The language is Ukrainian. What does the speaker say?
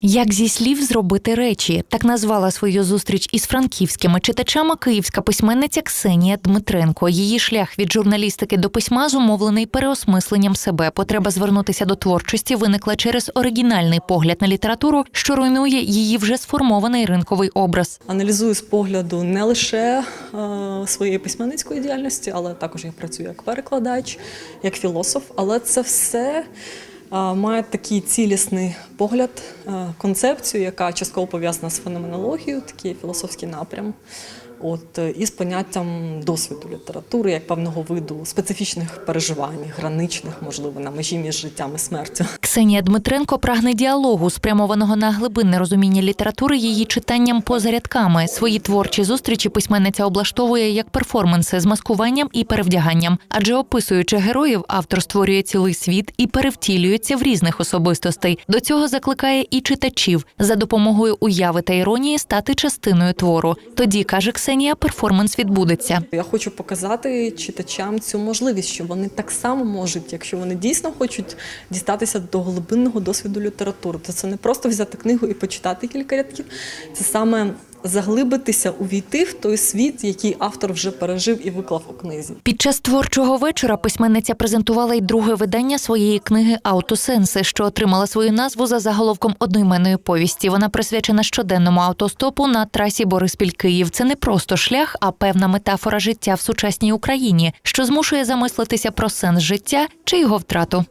Як зі слів зробити речі, так назвала свою зустріч із франківськими читачами київська письменниця Ксенія Дмитренко. Її шлях від журналістики до письма зумовлений переосмисленням себе. Потреба звернутися до творчості виникла через оригінальний погляд на літературу, що руйнує її вже сформований ринковий образ. Аналізую з погляду не лише е, своєї письменницької діяльності, але також я працюю як перекладач, як філософ. Але це все має такий цілісний погляд, концепцію, яка частково пов'язана з феноменологією, такий філософський напрям. От е, і з поняттям досвіду літератури як певного виду специфічних переживань, граничних, можливо, на межі між життям і смертю. Ксенія Дмитренко прагне діалогу, спрямованого на глибинне розуміння літератури її читанням поза рядками. Свої творчі зустрічі письменниця облаштовує як перформанси з маскуванням і перевдяганням. Адже описуючи героїв, автор створює цілий світ і перевтілюється в різних особистостей. До цього закликає і читачів за допомогою уяви та іронії стати частиною твору. Тоді каже Ксенія, перформанс відбудеться. Я хочу показати читачам цю можливість, що вони так само можуть, якщо вони дійсно хочуть дістатися до глибинного досвіду літератури, то це не просто взяти книгу і почитати кілька рядків, це саме заглибитися, увійти в той світ, який автор вже пережив і виклав у книзі. Під час творчого вечора письменниця презентувала й друге видання своєї книги Аутосенси, що отримала свою назву за заголовком одноіменної повісті. Вона присвячена щоденному автостопу на трасі Бориспіль-Київ. Це не просто шлях, а певна метафора життя в сучасній Україні, що змушує замислитися про сенс життя чи його втрату.